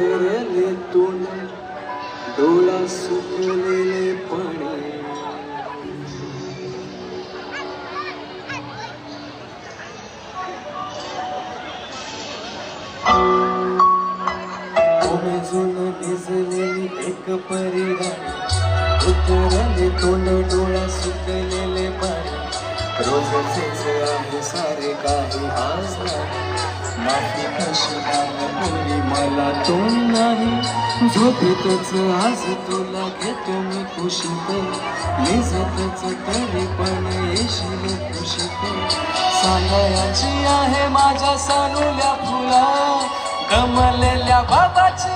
उतरले तोंड डोळा सुकलेले पाणी. ओमेजून भिजलेली एक परिगा उतरले तोंड डोळा सुकलेले पाणी. रोजचेच आहे सारे काही आज नाही. माफी कशी पोरी मला तोंड नाही. झोपेतच आज तुला घेतो मी खुशीत निजतच तरी पण येशील खुशीत सांगायची आहे माझ्या सानुल्या फुला कमलेल्या बाबाची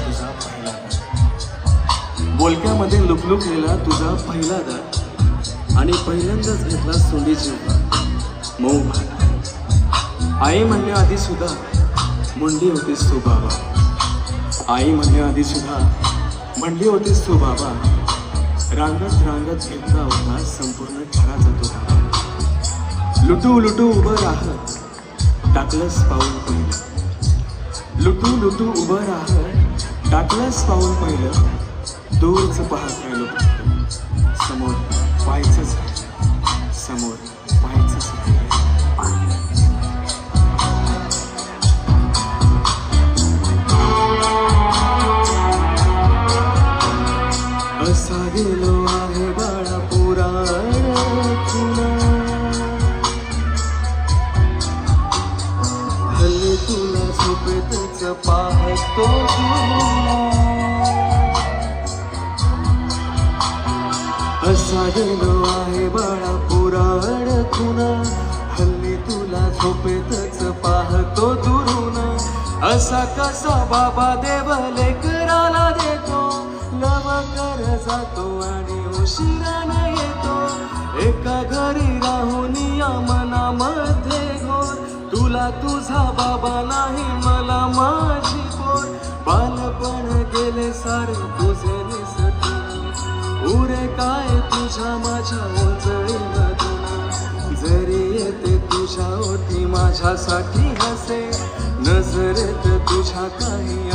तुझा पहिला दार बोलक्यामध्ये लुकलुकलेला तुझा पहिला दार आणि पहिल्यांदाच घेतला सोंडी चिवला मऊ भात आई म्हणण्याआधी सुद्धा मुंडी होतीस तू बाबा. आई म्हणण्याआधी सुद्धा म्हणली होतीस तू बाबा. रांगत रांगत घेतला होता संपूर्ण घराचा तो धाबा लुटू लुटू उभं राहत. टाकलंच पाऊल पहिलं. लुटू लुटू उभं राहत. टाकलंच पाहून पहिलं दूरच पाहत राहिलो समोर पाहायचंच राहिलं. समोर पाहायचंच राहिलं. असा गेलो आहे बाळा पुरा हल्ली झोपेतच पाहतो असा आहे बाळा पुराण खुना हल्ली तुला झोपेतच पाहतो दुरून. असा कसा बाबा देवले लेकराला देतो. लव कर जातो आणि उशिरा येतो. एका घरी तुझा बाबा नाही मला माझी पोर बालपण गेले सारे तुझे निसटून. उरे काय तुझ्या माझ्या ओंजळीमधून जरी येते तुझ्या ओठी माझ्यासाठी हसे नजरेत तुझ्या काही